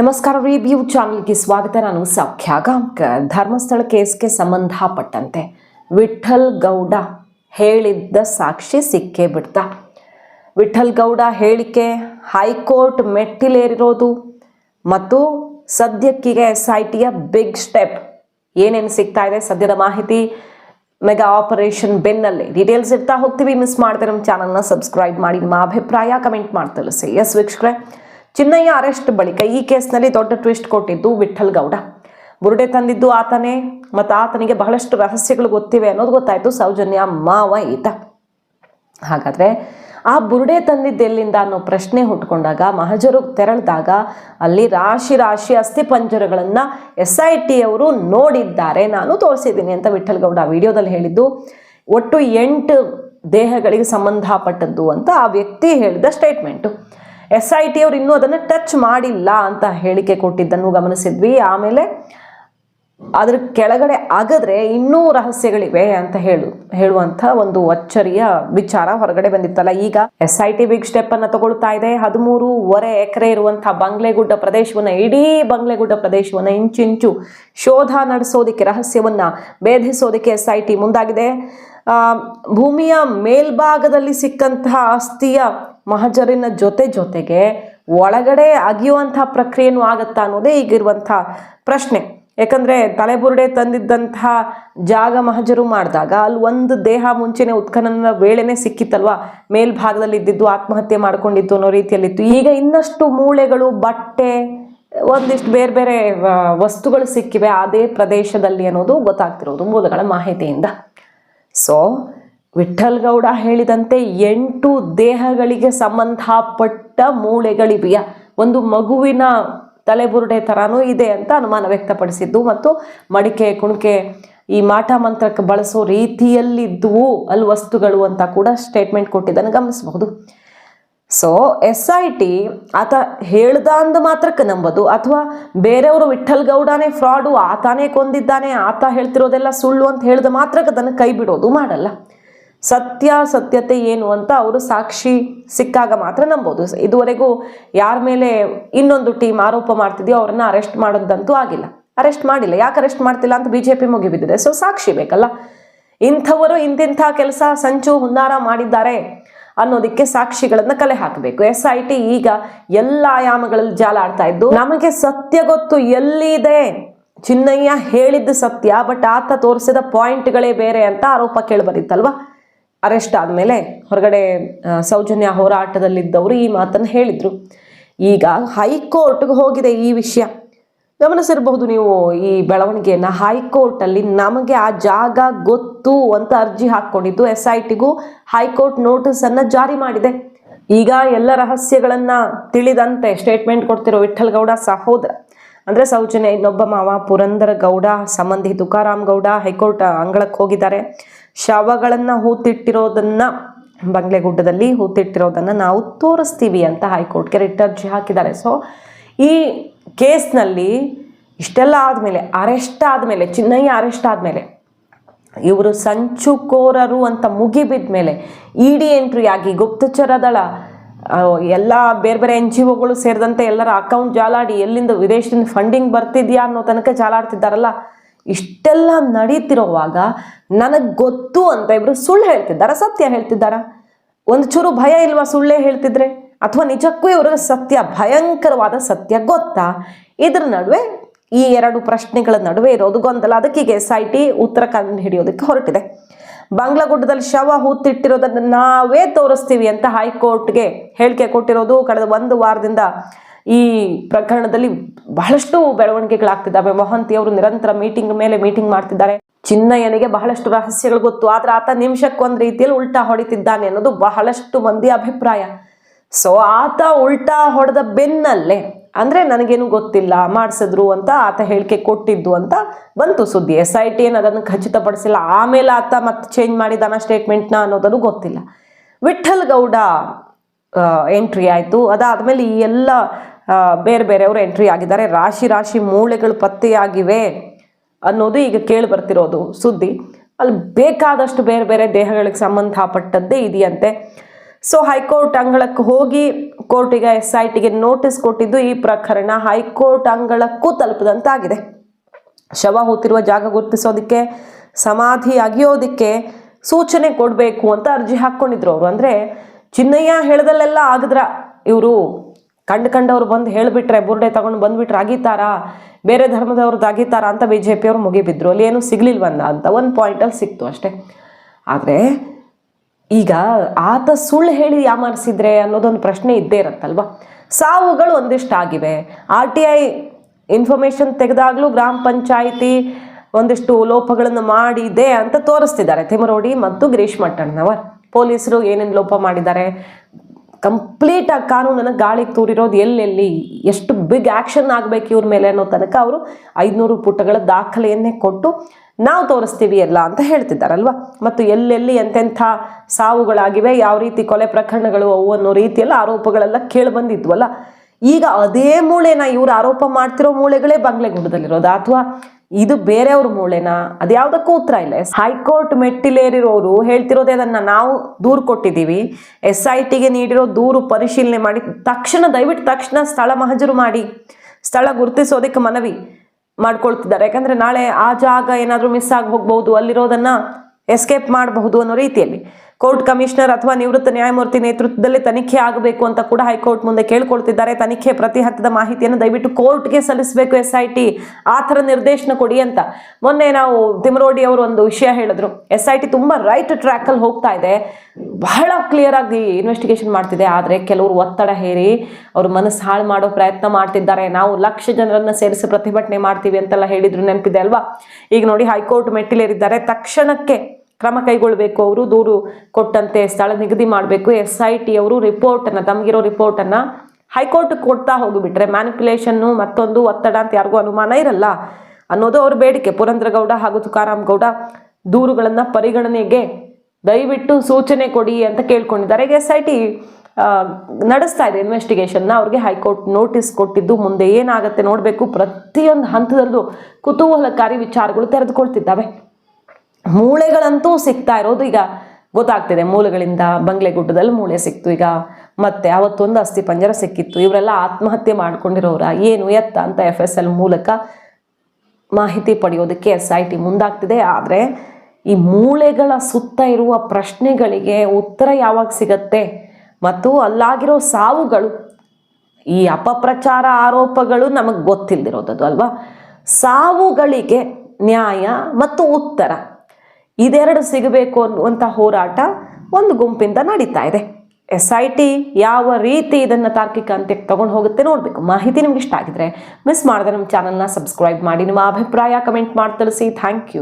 ನಮಸ್ಕಾರ ರಿವ್ಯೂ ಚಾನಲ್ಗೆ ಸ್ವಾಗತ. ನಾನು ಸೌಖ್ಯ ಗಾಂವ್ಕರ್ ಧರ್ಮಸ್ಥಳ ಕೇಸ್ಗೆ ಸಂಬಂಧಪಟ್ಟಂತೆ ವಿಠಲ್ ಗೌಡ ಹೇಳಿದ್ದ ಸಾಕ್ಷಿ ಸಿಕ್ಕೇ ಬಿಡ್ತ. ವಿಠಲ್ ಗೌಡ ಹೇಳಿಕೆ ಹೈಕೋರ್ಟ್ ಮೆಟ್ಟಿಲೇರಿರೋದು ಮತ್ತು ಸದ್ಯಕ್ಕಿಗೆ ಎಸ್ ಐ ಟಿಯ ಬಿಗ್ ಸ್ಟೆಪ್. ಏನೇನು ಸಿಗ್ತಾ ಇದೆ ಸದ್ಯದ ಮಾಹಿತಿ ಮೆಗಾ ಆಪರೇಷನ್ ಬೆನ್ನಲ್ಲೇ. ಡೀಟೇಲ್ಸ್ ಇರ್ತಾ ಹೋಗ್ತೀವಿ ಮಿಸ್ ಮಾಡಿದ್ರೆ ನಮ್ಮ ಚಾನಲ್ನ ಸಬ್ಸ್ಕ್ರೈಬ್ ಮಾಡಿ ನಿಮ್ಮ ಅಭಿಪ್ರಾಯ ಕಮೆಂಟ್ ಮಾಡಿ ತಿಳಿಸಿ. ಎಸ್ ವೀಕ್ಷಕರೇ ಚಿನ್ನಯ್ಯ ಅರೆಸ್ಟ್ ಬಳಿಕ ಈ ಕೇಸ್ನಲ್ಲಿ ದೊಡ್ಡ ಟ್ವಿಸ್ಟ್ ಕೊಟ್ಟಿದ್ದು ವಿಠಲ್ ಗೌಡ. ಬುರುಡೆ ತಂದಿದ್ದು ಆತನೇ, ಮತ್ತು ಆತನಿಗೆ ಬಹಳಷ್ಟು ರಹಸ್ಯಗಳು ಗೊತ್ತಿವೆ ಅನ್ನೋದು ಗೊತ್ತಾಯ್ತು ಸೌಜನ್ಯ ಮಾವ ಈತ. ಹಾಗಾದ್ರೆ ಆ ಬುರುಡೆ ತಂದಿದ್ದೆಲ್ಲಿಂದ ಅನ್ನೋ ಪ್ರಶ್ನೆ ಹುಟ್ಕೊಂಡಾಗ ಮಹಜರು ತೆರಳಿದಾಗ ಅಲ್ಲಿ ರಾಶಿ ರಾಶಿ ಅಸ್ಥಿ ಪಂಜರಗಳನ್ನು ಎಸ್ ಐ ಟಿಯವರು ನೋಡಿದ್ದಾರೆ. ನಾನು ತೋರಿಸಿದ್ದೀನಿ ಅಂತ ವಿಠಲ್ ಗೌಡ ವಿಡಿಯೋದಲ್ಲಿ ಹೇಳಿದ್ದು. ಒಟ್ಟು ಎಂಟು ದೇಹಗಳಿಗೆ ಸಂಬಂಧಪಟ್ಟದ್ದು ಅಂತ ಆ ವ್ಯಕ್ತಿ ಹೇಳಿದ ಸ್ಟೇಟ್ಮೆಂಟು. ಎಸ್ ಐ ಟಿ ಅವರು ಇನ್ನೂ ಅದನ್ನು ಟಚ್ ಮಾಡಿಲ್ಲ ಅಂತ ಹೇಳಿಕೆ ಕೊಟ್ಟಿದ್ದನ್ನು ಗಮನಿಸಿದ್ವಿ. ಆಮೇಲೆ ಅದ್ರ ಕೆಳಗಡೆ ಆಗದ್ರೆ ಇನ್ನೂ ರಹಸ್ಯಗಳಿವೆ ಅಂತ ಹೇಳು, ಹೇಳುವಂಥ ಒಂದು ಅಚ್ಚರಿಯ ವಿಚಾರ ಹೊರಗಡೆ ಬಂದಿತ್ತಲ್ಲ. ಈಗ S I T big step ಅನ್ನ ತಗೊಳ್ತಾ ಇದೆ. ಹದಿಮೂರುವರೆ ಎಕರೆ ಇರುವಂತಹ ಬಂಗ್ಲೆಗುಡ್ಡ ಪ್ರದೇಶವನ್ನ, ಇಡೀ ಬಂಗ್ಲೆಗುಡ್ಡ ಪ್ರದೇಶವನ್ನ ಇಂಚಿಂಚು ಶೋಧ ನಡೆಸೋದಕ್ಕೆ, ರಹಸ್ಯವನ್ನ ಭೇದಿಸೋದಕ್ಕೆ ಎಸ್ ಐ ಟಿ ಮುಂದಾಗಿದೆ. ಭೂಮಿಯ ಮೇಲ್ಭಾಗದಲ್ಲಿ ಸಿಕ್ಕಂತಹ ಅಸ್ಥಿಯ ಮಹಜರಿನ ಜೊತೆ ಜೊತೆಗೆ ಒಳಗಡೆ ಅಗಿಯುವಂಥ ಪ್ರಕ್ರಿಯೆನೂ ಆಗುತ್ತಾ ಅನ್ನೋದೇ ಈಗಿರುವಂಥ ಪ್ರಶ್ನೆ. ಯಾಕಂದರೆ ತಲೆಬುರುಡೆ ತಂದಿದ್ದಂತಹ ಜಾಗ ಮಹಜರು ಮಾಡಿದಾಗ ಅಲ್ಲಿ ಒಂದು ದೇಹ ಮುಂಚೆನೆ ಉತ್ಖನನ ವೇಳೆನೇ ಸಿಕ್ಕಿತ್ತಲ್ವಾ? ಮೇಲ್ಭಾಗದಲ್ಲಿ ಇದ್ದಿದ್ದು ಆತ್ಮಹತ್ಯೆ ಮಾಡ್ಕೊಂಡಿತ್ತು ಅನ್ನೋ ರೀತಿಯಲ್ಲಿತ್ತು. ಈಗ ಇನ್ನಷ್ಟು ಮೂಳೆಗಳು, ಬಟ್ಟೆ, ಒಂದಿಷ್ಟು ಬೇರೆ ಬೇರೆ ವಸ್ತುಗಳು ಸಿಕ್ಕಿವೆ. ಅದೇ ಪ್ರದೇಶದಲ್ಲಿ ಅನ್ನೋದು ಗೊತ್ತಾಗ್ತಿರೋದು ಮೂಲಗಳ ಮಾಹಿತಿಯಿಂದ. ಸೊ ವಿಠಲ್ ಗೌಡ ಹೇಳಿದಂತೆ ಎಂಟು ದೇಹಗಳಿಗೆ ಸಂಬಂಧಪಟ್ಟ ಮೂಳೆಗಳಿವೆಯ? ಒಂದು ಮಗುವಿನ ತಲೆಬುರುಡೆ ಥರನೂ ಇದೆ ಅಂತ ಅನುಮಾನ ವ್ಯಕ್ತಪಡಿಸಿದ್ದು. ಮತ್ತು ಮಡಿಕೆ, ಕುಣಿಕೆ ಈ ಮಾಟ ಮಂತ್ರಕ್ಕೆ ಬಳಸೋ ರೀತಿಯಲ್ಲಿದ್ದುವು ಅಲ್ಲಿ ವಸ್ತುಗಳು ಅಂತ ಕೂಡ ಸ್ಟೇಟ್ಮೆಂಟ್ ಕೊಟ್ಟಿದ್ದನ್ನು ಗಮನಿಸಬಹುದು. ಸೊ ಎಸ್ ಐ ಟಿ ಆತ ಹೇಳ್ದ ಅಂದ ಮಾತ್ರಕ್ಕೆ ನಂಬೋದು. ಅಥವಾ ಬೇರೆಯವರು ವಿಠಲ್ ಗೌಡನೇ ಫ್ರಾಡು ಆತಾನೇ ಕೊಂದಿದ್ದಾನೆ, ಆತ ಹೇಳ್ತಿರೋದೆಲ್ಲ ಸುಳ್ಳು ಅಂತ ಹೇಳಿದ ಮಾತ್ರಕ್ಕೆ ಅದನ್ನು ಕೈ ಬಿಡೋದು ಮಾಡಲ್ಲ. ಸತ್ಯ ಸತ್ಯತೆ ಏನು ಅಂತ ಅವರು ಸಾಕ್ಷಿ ಸಿಕ್ಕಾಗ ಮಾತ್ರ ನಂಬೋದು. ಇದುವರೆಗೂ ಯಾರ ಮೇಲೆ ಇನ್ನೊಂದು ಟೀಮ್ ಆರೋಪ ಮಾಡ್ತಿದೆಯೋ ಅವ್ರನ್ನ ಅರೆಸ್ಟ್ ಮಾಡೋದಂತೂ ಆಗಿಲ್ಲ. ಅರೆಸ್ಟ್ ಮಾಡಿಲ್ಲ. ಯಾಕೆ ಅರೆಸ್ಟ್ ಮಾಡ್ತಿಲ್ಲ ಅಂತ ಬಿ ಜೆ ಪಿ ಮುಗಿಬಿದ್ದಿದೆ. ಸೊ ಸಾಕ್ಷಿ ಬೇಕಲ್ಲ. ಇಂಥವರು ಇಂತಿಂಥ ಕೆಲಸ ಸಂಚು ಹುನ್ನಾರ ಮಾಡಿದ್ದಾರೆ ಅನ್ನೋದಕ್ಕೆ ಸಾಕ್ಷಿಗಳನ್ನ ಕಲೆ ಹಾಕಬೇಕು. ಎಸ್ ಐ ಟಿ ಈಗ ಎಲ್ಲ ಆಯಾಮಗಳಲ್ಲಿ ಜಾಲಾಡ್ತಾ ಇದ್ದು, ನಮಗೆ ಸತ್ಯ ಗೊತ್ತು ಎಲ್ಲಿದೆ? ಚಿನ್ನಯ್ಯ ಹೇಳಿದ್ದು ಸತ್ಯ, ಬಟ್ ಆತ ತೋರಿಸಿದ ಪಾಯಿಂಟ್ಗಳೇ ಬೇರೆ ಅಂತ ಆರೋಪ ಕೇಳಿಬರಿತ್ತಲ್ವಾ ಅರೆಸ್ಟ್ ಆದಮೇಲೆ ಹೊರಗಡೆ ಸೌಜನ್ಯ ಹೋರಾಟದಲ್ಲಿದ್ದವರು ಈ ಮಾತನ್ನು ಹೇಳಿದರು. ಈಗ ಹೈಕೋರ್ಟ್ಗೆ ಹೋಗಿದೆ ಈ ವಿಷಯ. ಗಮನಿಸಿರಬಹುದು ನೀವು ಈ ಬೆಳವಣಿಗೆಯನ್ನ. ಹೈಕೋರ್ಟಲ್ಲಿ ನಮಗೆ ಆ ಜಾಗ ಗೊತ್ತು ಅಂತ ಅರ್ಜಿ ಹಾಕ್ಕೊಂಡಿದ್ದು ಎಸ್ ಐ ಟಿಗೂ ಹೈಕೋರ್ಟ್ ನೋಟಿಸನ್ನು ಜಾರಿ ಮಾಡಿದೆ. ಈಗ ಎಲ್ಲ ರಹಸ್ಯಗಳನ್ನ ತಿಳಿದಂತೆ ಸ್ಟೇಟ್ಮೆಂಟ್ ಕೊಡ್ತಿರೋ ವಿಠಲ್ಗೌಡ ಸಹೋದರ, ಅಂದರೆ ಸೌಜನ್ಯ ಇನ್ನೊಬ್ಬ ಮಾವ ಪುರಂದರ ಗೌಡ, ಸಂಬಂಧಿ ತುಕಾರಾಮ್ ಗೌಡ ಹೈಕೋರ್ಟ್ ಅಂಗಳಕ್ಕೆ ಹೋಗಿದ್ದಾರೆ. ಶವಗಳನ್ನ ಹೂತಿಟ್ಟಿರೋದನ್ನ, ಬಂಗ್ಲೆಗುಡ್ಡದಲ್ಲಿ ಹೂತಿಟ್ಟಿರೋದನ್ನ ನಾವು ತೋರಿಸ್ತೀವಿ ಅಂತ ಹೈಕೋರ್ಟ್ಗೆ ರಿಟ್ ಅರ್ಜಿ ಹಾಕಿದ್ದಾರೆ. ಸೊ ಈ ಕೇಸ್ನಲ್ಲಿ ಇಷ್ಟೆಲ್ಲ ಆದಮೇಲೆ, ಅರೆಸ್ಟ್ ಆದಮೇಲೆ, ಚಿನ್ನಯ್ಯ ಅರೆಸ್ಟ್ ಆದಮೇಲೆ, ಇವರು ಸಂಚುಕೋರರು ಅಂತ ಮುಗಿಬಿದ್ದ ಮೇಲೆ, ಇಡಿ ಡಿ ಎಂಟ್ರಿ ಆಗಿ ಗುಪ್ತಚರ ದಳ ಎಲ್ಲ ಬೇರೆ ಬೇರೆ ಎನ್ ಜಿ ಒಗಳು ಸೇರಿದಂತೆ ಎಲ್ಲರ ಅಕೌಂಟ್ ಜಾಲಾಡಿ ಎಲ್ಲಿಂದ ವಿದೇಶದಿಂದ ಫಂಡಿಂಗ್ ಬರ್ತಿದ್ಯಾ ಅನ್ನೋ ತನಕ ಜಾಲಾಡ್ತಿದ್ದಾರಲ್ಲ. ಇಷ್ಟೆಲ್ಲ ನಡೀತಿರೋವಾಗ ನನಗೆ ಗೊತ್ತು ಅಂತ ಇವರು ಸುಳ್ಳು ಹೇಳ್ತಿದ್ದಾರಾ? ಸತ್ಯ ಹೇಳ್ತಿದ್ದಾರಾ? ಒಂದು ಚೂರು ಭಯ ಇಲ್ವಾ ಸುಳ್ಳೇ ಹೇಳ್ತಿದ್ರೆ? ಅಥವಾ ನಿಜಕ್ಕೂ ಇವ್ರಿಗೆ ಸತ್ಯ, ಭಯಂಕರವಾದ ಸತ್ಯ ಗೊತ್ತಾ? ಇದ್ರ ನಡುವೆ ಈ ಎರಡು ಪ್ರಶ್ನೆಗಳ ನಡುವೆ ಇರೋದು ಗೊಂದಲ. ಅದಕ್ಕೆ ಈಗ ಎಸ್ ಐ ಟಿ ಉತ್ತರ ಕಂಡು ಹಿಡಿಯೋದಕ್ಕೆ ಹೊರಟಿದೆ. ಬಾಂಗ್ಲಾಗುಡ್ಡದಲ್ಲಿ ಶವ ಹೂತಿಟ್ಟಿರೋದನ್ನು ನಾವೇ ತೋರಿಸ್ತೀವಿ ಅಂತ ಹೈಕೋರ್ಟ್ಗೆ ಹೇಳಿಕೆ ಕೊಟ್ಟಿರೋದು ಕಳೆದ ಒಂದು ವಾರದಿಂದ. ಈ ಪ್ರಕರಣದಲ್ಲಿ ಬಹಳಷ್ಟು ಬೆಳವಣಿಗೆಗಳಾಗ್ತಿದ್ದಾವೆ. ಮೊಹಂತಿ ಅವರು ನಿರಂತರ ಮೀಟಿಂಗ್ ಮೇಲೆ ಮೀಟಿಂಗ್ ಮಾಡ್ತಿದ್ದಾರೆ. ಚಿನ್ನಯ್ಯನಿಗೆ ಬಹಳಷ್ಟು ರಹಸ್ಯಗಳು ಗೊತ್ತು. ಆದ್ರೆ ಆತ ನಿಮಿಷಕ್ಕೊಂದ್ ರೀತಿಯಲ್ಲಿ ಉಲ್ಟಾ ಹೊಡಿತಿದ್ದಾನೆ ಅನ್ನೋದು ಬಹಳಷ್ಟು ಮಂದಿ ಅಭಿಪ್ರಾಯ. ಸೊ ಆತ ಉಲ್ಟಾ ಹೊಡೆದ ಬೆನ್ನಲ್ಲೇ, ಅಂದ್ರೆ ನನಗೇನು ಗೊತ್ತಿಲ್ಲ, ಮಾಡಿಸಿದ್ರು ಅಂತ ಆತ ಹೇಳಿಕೆ ಕೊಟ್ಟಿದ್ದು ಅಂತ ಬಂತು ಸುದ್ದಿ. ಎಸ್ ಐ ಟಿ ಏನು ಅದನ್ನು ಖಚಿತಪಡಿಸಿಲ್ಲ. ಆಮೇಲೆ ಆತ ಮತ್ತೆ ಚೇಂಜ್ ಮಾಡಿದಾನ ಸ್ಟೇಟ್ಮೆಂಟ್ನ ಅನ್ನೋದನ್ನು ಗೊತ್ತಿಲ್ಲ. ವಿಠಲ್ ಗೌಡ ಎಂಟ್ರಿ ಆಯಿತು. ಅದಾದಮೇಲೆ ಈ ಎಲ್ಲ ಬೇರೆ ಬೇರೆಯವರು ಎಂಟ್ರಿ ಆಗಿದ್ದಾರೆ. ರಾಶಿ ರಾಶಿ ಮೂಳೆಗಳು ಪತ್ತೆಯಾಗಿವೆ ಅನ್ನೋದು ಈಗ ಕೇಳಿ ಬರ್ತಿರೋದು ಸುದ್ದಿ. ಅಲ್ಲಿ ಬೇಕಾದಷ್ಟು ಬೇರೆ ಬೇರೆ ದೇಹಗಳಿಗೆ ಸಂಬಂಧಪಟ್ಟದ್ದೇ ಇದೆಯಂತೆ. ಸೊ ಹೈಕೋರ್ಟ್ ಅಂಗಳಕ್ಕೆ ಹೋಗಿ ಕೋರ್ಟಿಗೆ ಎಸ್ ಐ ಟಿಗೆ ನೋಟಿಸ್ ಕೊಟ್ಟಿದ್ದು ಈ ಪ್ರಕರಣ ಹೈಕೋರ್ಟ್ ಅಂಗಳಕ್ಕೂ ತಲುಪದಂತಾಗಿದೆ. ಶವ ಹೂತಿರುವ ಜಾಗ ಗುರುತಿಸೋದಕ್ಕೆ ಸಮಾಧಿ ಅಗಿಯೋದಕ್ಕೆ ಸೂಚನೆ ಕೊಡಬೇಕು ಅಂತ ಅರ್ಜಿ ಹಾಕ್ಕೊಂಡಿದ್ರು ಅವರು. ಅಂದರೆ ಚಿನ್ನಯ್ಯ ಹೇಳ್ದಲ್ಲೆಲ್ಲ ಆಗದ್ರ ಇವರು ಕಂಡು ಕಂಡವ್ರು ಬಂದು ಹೇಳಿಬಿಟ್ರೆ, ಬುರ್ಡೆ ತಗೊಂಡು ಬಂದ್ಬಿಟ್ರೆ ಅಗಿತಾರಾ ಬೇರೆ ಧರ್ಮದವ್ರದ್ದು ಆಗಿತಾರಾ ಅಂತ ಬಿ ಜೆ ಪಿಯವ್ರು ಮುಗಿಬಿದ್ರು ಅಲ್ಲಿ ಏನು ಸಿಗ್ಲಿಲ್ವಲ್ಲ ಅಂತ ಒಂದು ಪಾಯಿಂಟಲ್ಲಿ ಸಿಕ್ತು ಅಷ್ಟೇ. ಆದರೆ ಈಗ ಆತ ಸುಳ್ಳು ಹೇಳಿ ಯಾಮಾರಿಸಿದ್ರೆ ಅನ್ನೋದೊಂದು ಪ್ರಶ್ನೆ ಇದ್ದೇ ಇರತ್ತಲ್ವ? ಸಾವುಗಳು ಒಂದಿಷ್ಟು ಆಗಿವೆ. ಆರ್ ಟಿ ಐ ಇನ್ಫಾರ್ಮೇಶನ್ ತೆಗೆದಾಗಲೂ ಗ್ರಾಮ ಪಂಚಾಯಿತಿ ಒಂದಿಷ್ಟು ಲೋಪಗಳನ್ನು ಮಾಡಿದೆ ಅಂತ ತೋರಿಸ್ತಿದ್ದಾರೆ ತಿಮರೋಡಿ ಮತ್ತು ಗಿರೀಶ್ ಮಟ್ಟಣ್ಣನವರ್. ಪೊಲೀಸರು ಏನೇನು ಲೋಪ ಮಾಡಿದ್ದಾರೆ? ಕಂಪ್ಲೀಟ್ ಆಗಿ ಕಾನೂನನ್ನು ಗಾಳಿಗೆ ತೂರಿರೋದು ಎಲ್ಲೆಲ್ಲಿ? ಎಷ್ಟು ಬಿಗ್ ಆ್ಯಕ್ಷನ್ ಆಗಬೇಕು ಇವ್ರ ಮೇಲೆ ಅನ್ನೋ ತನಕ ಅವರು ಐದುನೂರು ಪುಟಗಳ ದಾಖಲೆಯನ್ನೇ ಕೊಟ್ಟು ನಾವು ತೋರಿಸ್ತೀವಿ ಎಲ್ಲ ಅಂತ ಹೇಳ್ತಿದ್ದಾರಲ್ವಾ? ಮತ್ತು ಎಲ್ಲೆಲ್ಲಿ ಎಂತೆಂಥ ಸಾವುಗಳಾಗಿವೆ, ಯಾವ ರೀತಿ ಕೊಲೆ ಪ್ರಕರಣಗಳು ಅವು ಅನ್ನೋ ರೀತಿಯೆಲ್ಲ ಆರೋಪಗಳೆಲ್ಲ ಕೇಳಿ ಬಂದಿದ್ವಲ್ಲ? ಈಗ ಅದೇ ಮೂಳೆನ ಇವ್ರು ಆರೋಪ ಮಾಡ್ತಿರೋ ಮೂಳೆಗಳೇ ಬಂಗ್ಲೆಗುಂಡದಲ್ಲಿರೋದು. ಅಥವಾ ಇದು ಬೇರೆಯವ್ರ ಮೂಳೆನಾ ಅದ್ಯಾವುದಕ್ಕೂ ಉತ್ತರ ಇಲ್ಲ. ಹೈಕೋರ್ಟ್ ಮೆಟ್ಟಿಲೇರಿರೋರು ಹೇಳ್ತಿರೋದೇ ಅದನ್ನ ನಾವು ದೂರು ಕೊಟ್ಟಿದ್ದೀವಿ. ಎಸ್ ಐ ಟಿಗೆ ನೀಡಿರೋ ದೂರು ಪರಿಶೀಲನೆ ಮಾಡಿ ತಕ್ಷಣ, ದಯವಿಟ್ಟು ತಕ್ಷಣ ಸ್ಥಳ ಮಹಜರು ಮಾಡಿ, ಸ್ಥಳ ಗುರುತಿಸೋದಕ್ಕೆ ಮನವಿ ಮಾಡ್ಕೊಳ್ತಿದ್ದಾರೆ. ಯಾಕಂದ್ರೆ ನಾಳೆ ಆ ಜಾಗ ಏನಾದರೂ ಮಿಸ್ ಆಗಿ ಹೋಗ್ಬಹುದು, ಅಲ್ಲಿರೋದನ್ನ ಎಸ್ಕೇಪ್ ಮಾಡಬಹುದು ಅನ್ನೋ ರೀತಿಯಲ್ಲಿ. ಕೋರ್ಟ್ ಕಮಿಷನರ್ ಅಥವಾ ನಿವೃತ್ತ ನ್ಯಾಯಮೂರ್ತಿ ನೇತೃತ್ವದಲ್ಲಿ ತನಿಖೆ ಆಗಬೇಕು ಅಂತ ಕೂಡ ಹೈಕೋರ್ಟ್ ಮುಂದೆ ಕೇಳ್ಕೊಳ್ತಿದ್ದಾರೆ. ತನಿಖೆ ಪ್ರತಿ ಹಂತದ ಮಾಹಿತಿಯನ್ನು ದಯವಿಟ್ಟು ಕೋರ್ಟ್ಗೆ ಸಲ್ಲಿಸಬೇಕು ಎಸ್ ಐ ಟಿ ಆ ಥರ ನಿರ್ದೇಶನ ಕೊಡಿ ಅಂತ. ಮೊನ್ನೆ ನಾವು ತಿಮರೋಡಿ ಅವರು ಒಂದು ವಿಷಯ ಹೇಳಿದ್ರು. ಎಸ್ ಐ ಟಿ ತುಂಬ ರೈಟ್ ಟ್ರ್ಯಾಕಲ್ಲಿ ಹೋಗ್ತಾ ಇದೆ. ಬಹಳ ಕ್ಲಿಯರ್ ಆಗಿ ಇನ್ವೆಸ್ಟಿಗೇಷನ್ ಮಾಡ್ತಿದೆ. ಆದರೆ ಕೆಲವರು ಒತ್ತಡ ಹೇರಿ ಅವ್ರ ಮನಸ್ಸು ಹಾಳು ಮಾಡೋ ಪ್ರಯತ್ನ ಮಾಡ್ತಿದ್ದಾರೆ. ನಾವು ಲಕ್ಷ ಜನರನ್ನ ಸೇರಿಸಿ ಪ್ರತಿಭಟನೆ ಮಾಡ್ತೀವಿ ಅಂತೆಲ್ಲ ಹೇಳಿದ್ರು ನೆನಪಿದೆ ಅಲ್ವಾ? ಈಗ ನೋಡಿ ಹೈಕೋರ್ಟ್ ಮೆಟ್ಟಿಲೇರಿದ್ದಾರೆ. ತಕ್ಷಣಕ್ಕೆ ಕ್ರಮ ಕೈಗೊಳ್ಳಬೇಕು ಅವರು ದೂರು ಕೊಟ್ಟಂತೆ ಸ್ಥಳ ನಿಗದಿ ಮಾಡಬೇಕು. ಎಸ್ ಐ ಟಿ ಅವರು ರಿಪೋರ್ಟನ್ನು ತಮಗಿರೋ ರಿಪೋರ್ಟನ್ನು ಹೈಕೋರ್ಟ್ ಕೊಡ್ತಾ ಹೋಗಿಬಿಟ್ರೆ ಮ್ಯಾನಿಪ್ಯುಲೇಷನ್ನು ಮತ್ತೊಂದು ಒತ್ತಡ ಅಂತ ಯಾರಿಗೂ ಅನುಮಾನ ಇರಲ್ಲ. ಅನ್ನೋದು ಅವ್ರ ಬೇಡಿಕೆ. ಪುರಂದ್ರಗೌಡ ಹಾಗೂ ತುಕಾರಾಮ್ ಗೌಡ ದೂರುಗಳನ್ನು ಪರಿಗಣನೆಗೆ ದಯವಿಟ್ಟು ಸೂಚನೆ ಕೊಡಿ ಅಂತ ಕೇಳ್ಕೊಂಡಿದ್ದಾರೆ. ಎಸ್ ಐ ಟಿ ನಡೆಸ್ತಾ ಇದೆ ಇನ್ವೆಸ್ಟಿಗೇಷನ್ನ ಅವ್ರಿಗೆ ಹೈಕೋರ್ಟ್ ನೋಟಿಸ್ ಕೊಟ್ಟಿದ್ದು ಮುಂದೆ ಏನಾಗುತ್ತೆ ನೋಡಬೇಕು. ಪ್ರತಿಯೊಂದು ಹಂತದಲ್ಲೂ ಕುತೂಹಲಕಾರಿ ವಿಚಾರಗಳು ತೆರೆದುಕೊಳ್ತಿದ್ದಾವೆ. ಮೂಳೆಗಳಂತೂ ಸಿಗ್ತಾ ಇರೋದು ಈಗ ಗೊತ್ತಾಗ್ತಿದೆ. ಮೂಳೆಗಳಿಂದ ಬಂಗ್ಲೆಗುಡ್ಡದಲ್ಲಿ ಮೂಳೆ ಸಿಕ್ತು. ಈಗ ಮತ್ತೆ ಅವತ್ತೊಂದು ಅಸ್ಥಿ ಪಂಜರ ಸಿಕ್ಕಿತ್ತು. ಇವರೆಲ್ಲ ಆತ್ಮಹತ್ಯೆ ಮಾಡ್ಕೊಂಡಿರೋರ. ಏನು ಎತ್ತ ಅಂತ ಎಫ್ ಎಸ್ ಎಲ್ ಮೂಲಕ ಮಾಹಿತಿ ಪಡೆಯೋದಕ್ಕೆ ಎಸ್ ಐ ಟಿ ಮುಂದಾಗ್ತಿದೆ. ಆದರೆ ಈ ಮೂಳೆಗಳ ಸುತ್ತ ಇರುವ ಪ್ರಶ್ನೆಗಳಿಗೆ ಉತ್ತರ ಯಾವಾಗ ಸಿಗತ್ತೆ? ಮತ್ತು ಅಲ್ಲಾಗಿರೋ ಸಾವುಗಳು, ಈ ಅಪಪ್ರಚಾರ ಆರೋಪಗಳು ನಮಗೆ ಗೊತ್ತಿಲ್ಲದಿರೋದದು ಅಲ್ವಾ? ಸಾವುಗಳಿಗೆ ನ್ಯಾಯ ಮತ್ತು ಉತ್ತರ. ಇದೆರಡು ಸಿಗಬೇಕು ಅನ್ನುವಂಥ ಹೋರಾಟ ಒಂದು ಗುಂಪಿಂದ ನಡೀತಾ ಇದೆ. ಎಸ್ ಐ ಟಿ ಯಾವ ರೀತಿ ಇದನ್ನು ತಾರ್ಕಿಕ ಅಂತ್ಯಕ್ಕೆ ತಗೊಂಡು ಹೋಗುತ್ತೆ ನೋಡಬೇಕು. ಮಾಹಿತಿ ನಿಮ್ಗೆ ಇಷ್ಟ ಆಗಿದ್ರೆ ಮಿಸ್ ಮಾಡಿದ್ರೆ ನಮ್ಮ ಚಾನಲ್ನ ಸಬ್ಸ್ಕ್ರೈಬ್ ಮಾಡಿ, ನಿಮ್ಮ ಅಭಿಪ್ರಾಯ ಕಮೆಂಟ್ ಮಾಡಿ ತಿಳಿಸಿ. Thank you